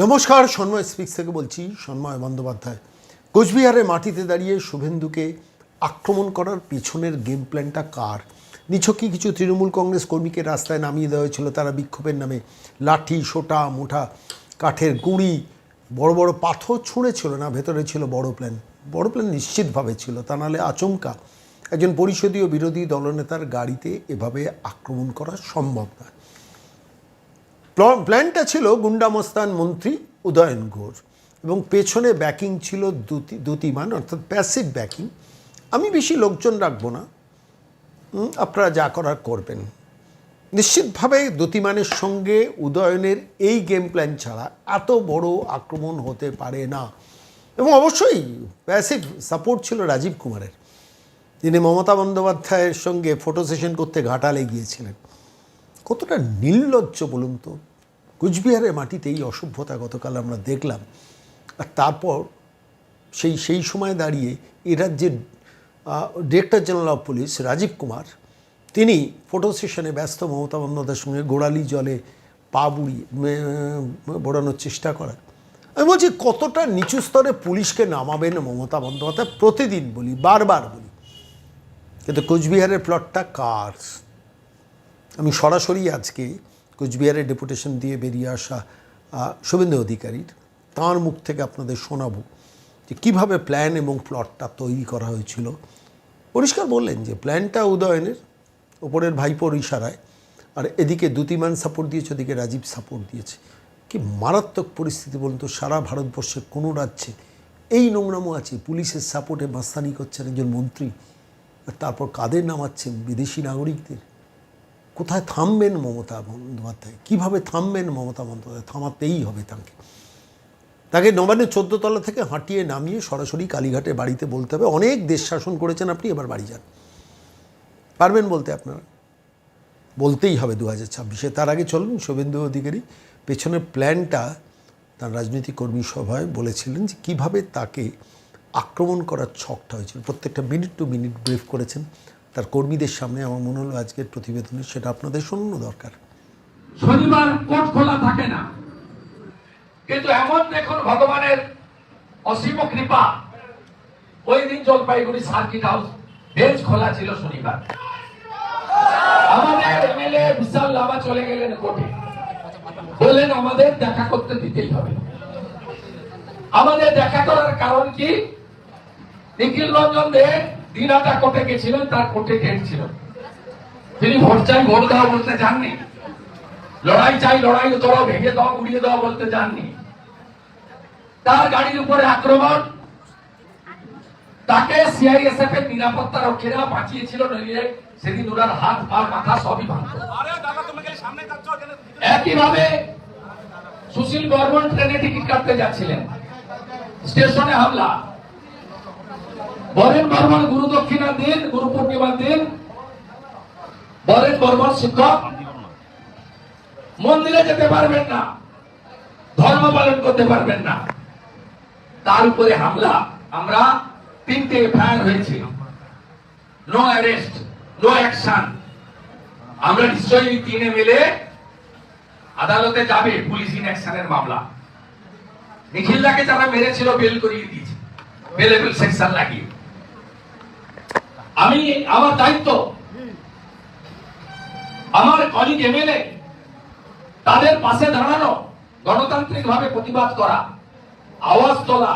নমস্কার সন্ময় স্পিক্স থেকে বলছি সন্ময় বন্দ্যোপাধ্যায়। কোচবিহারের মাটিতে দাঁড়িয়ে শুভেন্দুকে আক্রমণ করার পেছনের গেম প্ল্যানটা কার? নিছকই কিছু তৃণমূল কংগ্রেস কর্মীকে রাস্তায় নামিয়ে দেওয়া হয়েছিল। তারা বিক্ষোভের নামে লাঠি, সোটা মোটা কাঠের গুঁড়ি, বড় বড় পাথর ছুঁড়েছিল না, ভেতরে ছিল বড় প্ল্যান বড় প্ল্যান নিশ্চিতভাবে ছিল, তা নাহলে আচমকা। একজন পরিষদীয় বিরোধী দলনেতার গাড়িতে এভাবে আক্রমণ করা সম্ভব নয়। প্ল্যানটা ছিল গুন্ডামস্তান মন্ত্রী উদয়ন ঘোষ। এবং পেছনে ব্যাকিং ছিল দুতি, দুতিমান, অর্থাৎ প্যাসিভ ব্যাকিং আমি বেশি লোকজন রাখব না। আপনারা যা করার করবেন। নিশ্চিতভাবে দ্যুতিমানের সঙ্গে উদয়নের এই গেম প্ল্যান ছাড়া এত বড় আক্রমণ হতে পারে না। এবং অবশ্যই প্যাসিভ সাপোর্ট ছিল রাজীব কুমারের। যিনি মমতা বন্দ্যোপাধ্যায়ের সঙ্গে ফটো সেশন করতে ঘাটালে গিয়েছিলেন। কতটা নির্লজ্জ বলুন তো? কুচবিহারের মাটিতে এই অসভ্যতা গতকাল আমরা দেখলাম। আর তারপর সেই সেই সময় দাঁড়িয়ে এ রাজ্যের director general of police Rajeev Kumar, তিনি ফটো সেশনে ব্যস্ত মমতা বন্দ্যোপাধ্যায়ের সঙ্গে গোড়ালি জলে পা বুড়ি বোড়ানোর চেষ্টা করা আমি বলছি, কতটা নিচু স্তরে পুলিশকে নামাবেন মমতা বন্দ্যোপাধ্যায়? প্রতিদিন বলি, বারবার বলি। কিন্তু কোচবিহারের প্লটটা কার? আমি সরাসরি আজকে কোচবিহারের ডেপুটেশন দিয়ে বেরিয়ে আসা শুভেন্দু অধিকারীর তাঁর মুখ থেকে আপনাদের শোনাবো যে কীভাবে প্ল্যান এবং প্লটটা তৈরি করা হয়েছিল। পরিষ্কার বললেন যে প্ল্যানটা উদয়নের, ওপরের ভাইপোর ইশারায়, আর এদিকে দ্যুতিমান সাপোর্ট দিয়েছে, ওদিকে রাজীব সাপোর্ট দিয়েছে। কি মারাত্মক পরিস্থিতি বলুন তো, সারা ভারতবর্ষে কোনো রাজ্যে এই নোংরামো আছে, পুলিশের সাপোর্টে মাস্তানি করছেন একজন মন্ত্রী, আর তারপর কাদের নামাচ্ছেন বিদেশি নাগরিকদের? কোথায় থামবেন মমতা বন্দ্যোপাধ্যায়? কীভাবে থামবেন মমতা বন্দ্যোপাধ্যায়? থামাতেই হবে তাকে। তাকে নবান্নের চোদ্দ তলা থেকে হাঁটিয়ে নামিয়ে সরাসরি কালীঘাটে বাড়িতে বলতে হবে। অনেক দেশ শাসন করেছেন আপনি, এবার বাড়ি যান। পারবেন বলতে আপনারা? বলতেই হবে দু হাজার ছাব্বিশে। তার আগে চলুন, শুভেন্দু অধিকারী পেছনের প্ল্যানটা তার রাজনৈতিক কর্মী সভায় বলেছিলেন যে কীভাবে তাকে আক্রমণ করার ছকটা হয়েছিল। প্রত্যেকটা মিনিট টু মিনিট ব্রিফ করেছেন তার কর্মীদের সামনে। আমার মনে হলো আজকের প্রতিবেদনে সেটা আপনাদের শোনানো দরকার। শনিবার কোর্ট খোলা থাকে না। কিন্তু এমন দেখুন ভগবানের অসীম কৃপা। ওই দিন জলপাইগুড়ি সার্কিট হাউস বেঞ্চ খোলা ছিল শনিবার। আমাদের এমএলএ বিশাল লাভা চলে গেলেন কোর্টে। বললেন, আমাদের দেখা করতে দিতেই হবে। আমাদের দেখা করার কারণ কি? নিখিল রঞ্জন দে দিনাটা কোর্টে গেছিলেন, তার কোর্টে ডেট ছিল। তিনি ভোট চাই, ভোট দেওয়া বলতে যাননি লড়াই চাই, লড়াই করো ভেঙে দাও, উড়িয়ে দাও বলতে যাননি তার গাড়ির উপরে আক্রমণ। তাকে সিআইএসএফ এর নিরাপত্তা রক্ষীরা বাঁচিয়েছিল নইলে সেদিন ওনার হাত পা মাথা সবই ভাঙত। একইভাবে সুশীল বর্মন ট্রেনে টিকিট কাটতে যাচ্ছিলেন। স্টেশনে হামলা। বরেন বর্মন গুরু দক্ষিণার দিন গুরু পূর্ণিমার দিন। বরেন বর্মন শিক্ষক। মন্দিরে যেতে পারবেন না। ধর্ম পালন করতে পারবেন না। তার উপরে হামলা, আমরা তিনটে এফআইআর হয়েছে। নো অ্যারেস্ট নো অ্যাকশন আমরা নিশ্চয়ই তিনে মিলে আদালতে যাবে পুলিশ ইন অ্যাকশনের মামলা। নিখিলদাকে যারা মেরেছিল বেল করিয়ে দিয়েছে। বেলেবল সেকশন লাগিয়ে। আমি আমার দায়িত্ব, আমার কলিগ এমএলএ তাদের পাশে দাঁড়ানো গণতান্ত্রিক ভাবে প্রতিবাদ করা। আওয়াজ তোলা,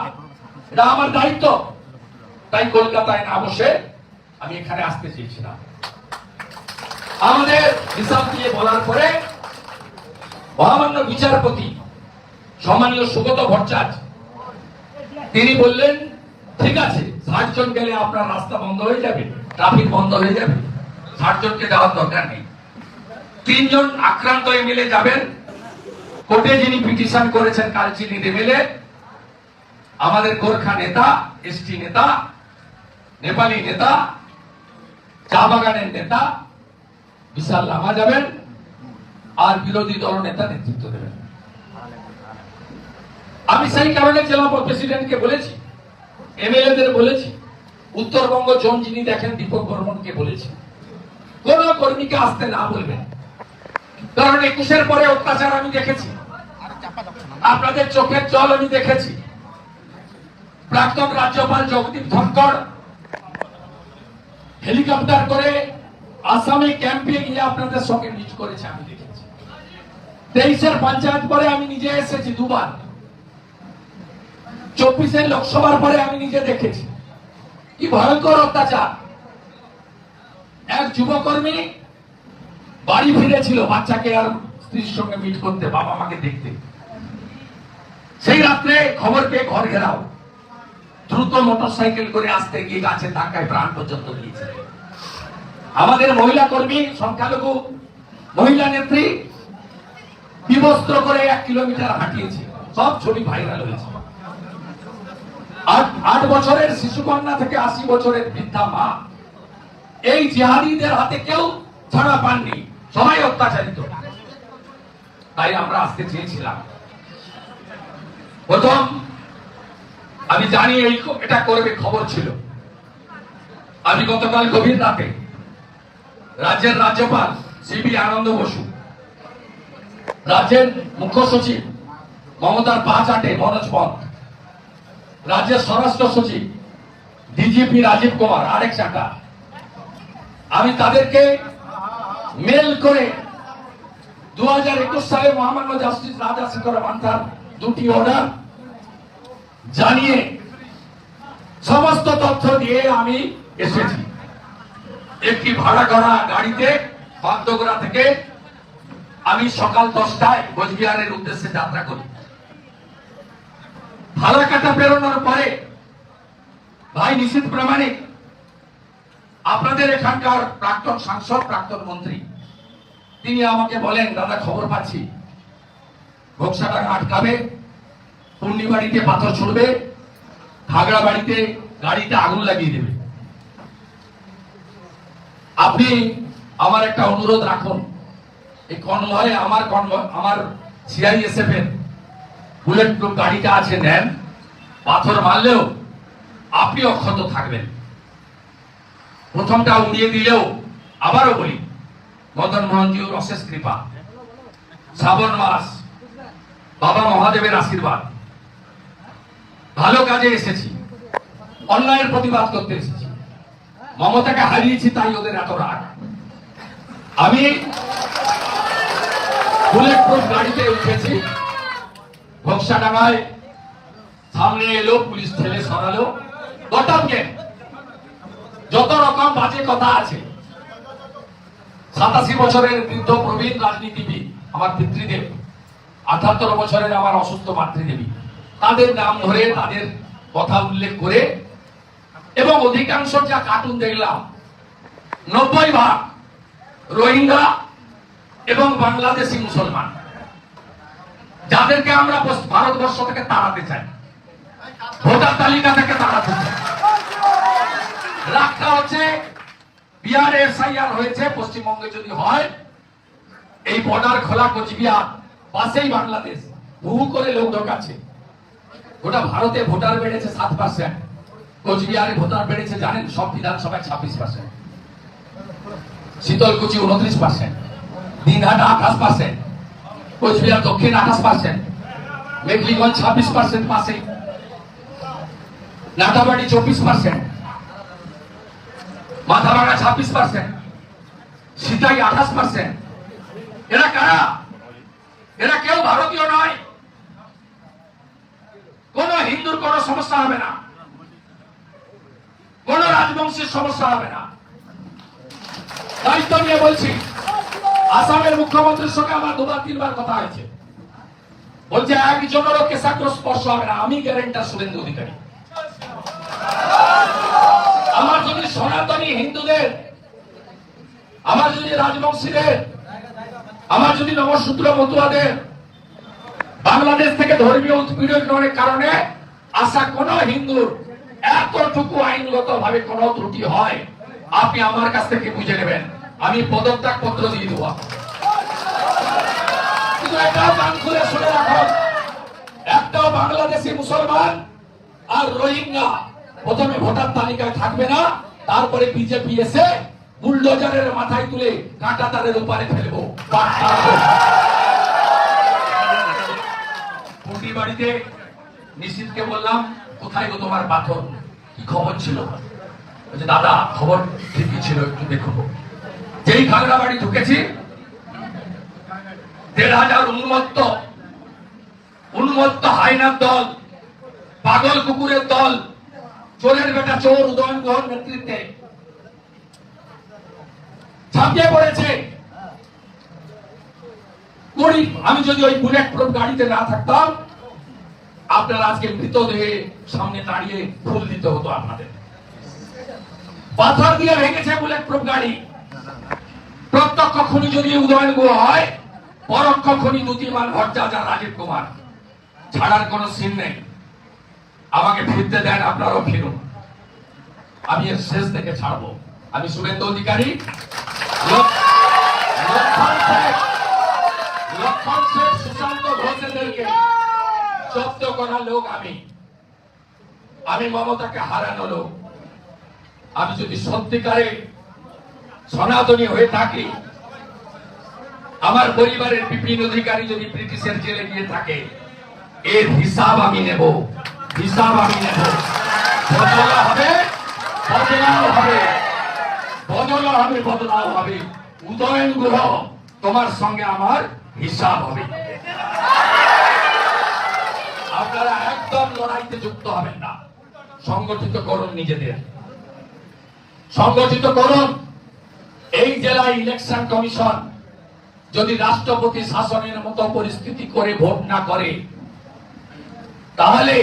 এটা আমার দায়িত্ব। তাই কলকাতায় না বসে আমি এখানে আসতে চেয়েছিলাম। আমাদের হিসাব দিয়ে বলার পরে মহামান্য বিচারপতি, সম্মানীয় সুগত ভট্টাচার্য, তিনি বললেন, ঠিক আছে ষাট জন গেলে আপনার রাস্তা বন্ধ হয়ে যাবে, ট্রাফিক বন্ধ হয়ে যাবে ষাট জনকে দেওয়ার দরকার নেই। তিনজন আক্রান্ত এমএলএ যাবেন। কোর্টে যিনি পিটিশন করেছেন কালচিনি এমএলএ আমাদের গোর্খা নেতা, এসটি নেতা, নেপালি নেতা, চা বাগানের নেতা, বিশাল লামা যাবেন, আর বিরোধী দল নেতা নেতৃত্ব দেবেন। আমি সেই কারণে জেলা প্রেসিডেন্টকে বলেছি, এমএলএদের বলেছি, উত্তরবঙ্গ জোন যিনি দেখেন, দীপক বর্মনকে বলেছি, কোন কর্মীকে আসতে না বলবেন। কারণ একুশের পরে অত্যাচার আমি দেখেছি। আপনাদের চোখের জল আমি দেখেছি। প্রাক্তন রাজ্যপাল জগদীপ ধনকর হেলিকপ্টার করে আসামে ক্যাম্পে গিয়ে আপনাদের সঙ্গে মিট করেছে, আমি দেখেছি। তেইশের পঞ্চায়েত পরে আমি নিজে এসেছি দুবার। চব্বিশের লোকসভার পরে আমি নিজে দেখেছি। কি ভয়ঙ্কর অত্যাচার। এক যুবকর্মী বাড়ি ফিরেছিল, বাচ্চাকে আর স্ত্রীর সঙ্গে মিট করতে, বাবা মাকে দেখতে। সেই রাত্রে খবর পেয়ে ঘর ঘেরাও। দ্রুত মোটর সাইকেল করে আসতে গিয়ে গাছের ধাক্কায় প্রাণ পর্যন্ত দিয়েছে আমাদের মহিলা কর্মী, সংখ্যালঘু, মহিলা নেত্রী বিবস্ত্র করে এক কিলোমিটার হাঁটিয়েছে। সব ছবি ভাইরাল হয়েছে। আট বছরের শিশুকন্যা থেকে আশি বছরের বৃদ্ধা মা। এই জিহাদিদের হাতে কেউ ছাড়া পাননি। সবাই অত্যাচারিত। তাই আমরা আসতে চেয়েছিলাম। প্রথম আমি জানি এই এটা করবে খবর ছিল। আমি গতকাল গভীর রাতে রাজ্যের রাজ্যপাল সিবি আনন্দ বসু, রাজ্যের মুখ্য সচিব মমতার পা চাটে মনোজ পন্থ, রাজ্যের স্বরাষ্ট্র সচিব ডিজিপি রাজীব কুমার, আরেক চাকা। আমি তাদেরকে মেল করে দু হাজার একুশ সালে মহামান্য জাস্টিস রাজা শেখর মান্থার দুটি অর্ডার জানিয়ে সমস্ত তথ্য দিয়ে আমি এসেছি। একটি ভাড়া করা গাড়িতে বাগডোগরা থেকে আমি সকাল দশটায় কোচবিহারের উদ্দেশ্যে যাত্রা করি। ফালাকাটা বেরোনোর পরে, ভাই নিশীত প্রামাণিক আপনাদের এখানকার প্রাক্তন সাংসদ, প্রাক্তন মন্ত্রী, তিনি আমাকে বলেন, দাদা, খবর পাচ্ছি। ঘোকসাটা আটকাবে পূর্ণিবাড়িতে পাথর ছুড়বে খাগড়া বাড়িতে গাড়িতে আগুন লাগিয়ে দেবে। আপনি আমার একটা অনুরোধ রাখুন। এই কনভয়ে আমার কনভয়, আমার সিআইএসএফ এর বুলেট প্রুফ গাড়িটা আছে, নেন। পাথর মারলেও আপনি অক্ষত থাকবেন। প্রথমটা উড়িয়ে দিলেও আবারও বলি, মদন মোহনজিউর অশেষ কৃপা। শ্রাবণ মাস, বাবা মহাদেবের আশীর্বাদ। ভালো কাজে এসেছি। অন্যায়ের প্রতিবাদ করতে এসেছি। মমতাকে হারিয়েছি তাই ওদের এত রাগ। আমি বুলেট প্রুফ গাড়িতে উঠেছি। ভক্সাডাঙ্গায় সামনে এলো, পুলিশ ঠেলে সরালো। গটম যত রকম বাজে কথা আছে। সাতাশি বছরের বৃদ্ধ প্রবীণ রাজনীতিবিদ, আমার পিতৃদেব। আঠাত্তর বছরের আমার অসুস্থ মাতৃদেবী। তাদের নাম ধরে তাদের কথা উল্লেখ করে এবং অধিকাংশ যা কার্টুন দেখলাম, নব্বই ভাগ রোহিঙ্গা এবং বাংলাদেশি মুসলমান। যাদেরকে আমরা ভারতবর্ষ থেকে তাড়াতে চাই। ভোটার তালিকা থেকে তাড়াতে চাই। রাগটা হচ্ছে, বিহার এসআইআর হয়েছে, পশ্চিমবঙ্গে যদি হয়, এই বর্ডার খোলা কোচবিহার, পাশেই বাংলাদেশ। বহু করে লোক ঢোকাচ্ছে। গোটা ভারতে ভোটার বেড়েছে সাত পার্সেন্ট কোচবিহারে ভোটার বেড়েছে, জানেন, সব বিধানসভায় ছাব্বিশ পার্সেন্ট শীতলকুচি উনত্রিশ পার্সেন্ট দিনহাটা আঠাশ পার্সেন্ট কোচবিহার দক্ষিণ আঠাশ পার্সেন্ট মেঘলিগঞ্জ ছাব্বিশ পার্সেন্ট পাশেই নাটাবাড়ি চব্বিশ পার্সেন্ট মাথাভাঙা ছাব্বিশ পার্সেন্ট সিতাই আঠাশ পার্সেন্ট এরা কারা? এরা কেউ ভারতীয় নয়। কোন হিন্দুর কোন সমস্যা হবে না। কোন রাজবংশের সমস্যা হবে না। দায়িত্ব নিয়ে বলছি, আসামের মুখ্যমন্ত্রীর সঙ্গে আমার দুবার, তিনবার কথা হয়েছে। বলছে, একজনেরও কেশাগ্র স্পর্শ হবে না। আমি গ্যারেন্টার শুভেন্দু অধিকারী। আমার যদি সনাতনী হিন্দুদের, আমার যদি রাজবংশীদের, আমার যদি নবসূত্র মতুয়াদের বাংলাদেশ থেকে ধর্মীয় উৎপীড়নের কারণে আশা কোন হিন্দুর এতটুকু আইনগত ভাবে কোন ত্রুটি হয়। আপনি আমার কাছ থেকে বুঝে নেবেন। আমি পদত্যাগ পত্র দিয়ে দেবো একটাও বাংলাদেশি মুসলমান আর রোহিঙ্গা প্রথমে ভোটার তালিকায় থাকবে না, তারপরে বিজেপি এসে বুলডোজারের মাথায় তুলে কাঁটা তারের উপারে ফেলব বাড়িতে নিশ্চিতকে বললাম, কোথায় গো তোমার পাথর? কি খবর ছিল? দাদা, খবর ঠিকই ছিল, একটু দেখো যেই খাগড়া বাড়ি ঢুকেছি, দেড় হাজার উন্মত্ত উন্মত্ত হাইনার দল, পাগল কুকুরের দল, চোরের বেটা চোর উদয়ন গুহর নেতৃত্বে ছাপিয়ে পড়েছে। আমি যদি ওই বুলেট প্রুফ গাড়িতে না থাকতাম আপনার আজকে মৃতদেহে সামনে দাঁড়িয়ে ফুল দিতে হতো আপনাদের। পাথর দিয়ে ভেঙেছে বুলেট প্রুফ গাড়ি। প্রত্যক্ষ খনি যদি উদয়ন গুহ হয়, পরোক্ষ খনি দুতিমান ভট্টাচার রাজীব কুমার। ছাড়ার কোন সিন নেই। আমাকে ফিরতে দেন, আপনারাও ফিরুন। আমি এর শেষ থেকে ছাড়বো। আমি শুভেন্দু অধিকারী। লক্ষণ শেখ সুশান্ত ঘোষেদেরকে জব্দ করা লোক আমি। আমি মমতাকে হারানো লোক। আমি যদি সত্যিকারে সনাতনী হয়ে থাকি, আমার পরিবারের বিপিন অধিকারী যদি ব্রিটিশের জেলে গিয়ে থাকে, এর হিসাব আমি নেব। হিসাব আমি নেব। বদলা হবে, বদলাও হবে। বদলা হবে, বদলাও হবে। উদয়ন গ্রহ তোমার সঙ্গে আমার হিসাব হবে। আপনারা একদম লড়াইতে যুক্ত হবেন না। সংগঠিত করুন নিজেদের। সংগঠিত করুন। এই জেলায় ইলেকশন কমিশন যদি রাষ্ট্রপতি শাসনের মতো পরিস্থিতি করে ভোট না করে, তাহলে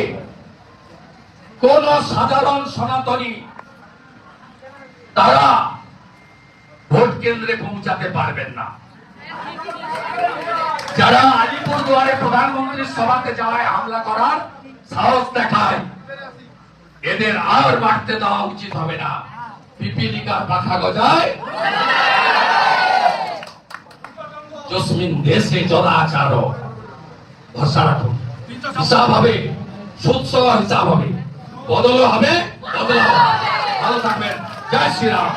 কোন সাধারণ সনাতনী তারা ভোট কেন্দ্রে পৌঁছাতে পারবেন না। যারা দুয়ারে প্রধানমন্ত্রীর সভাতে যাওয়ায় হামলা করার সাহস দেখায়, এদের আর বাড়তে দেওয়া উচিত হবে না। পিপিলিকার পাখা গজায়। জসমিন দেশে জলাচার ভরসা রাখুন। হিসাব হবে সুৎসব হিসাব হবে। বদল হবে বদল ভালো থাকবেন। জয় শ্রীরাম।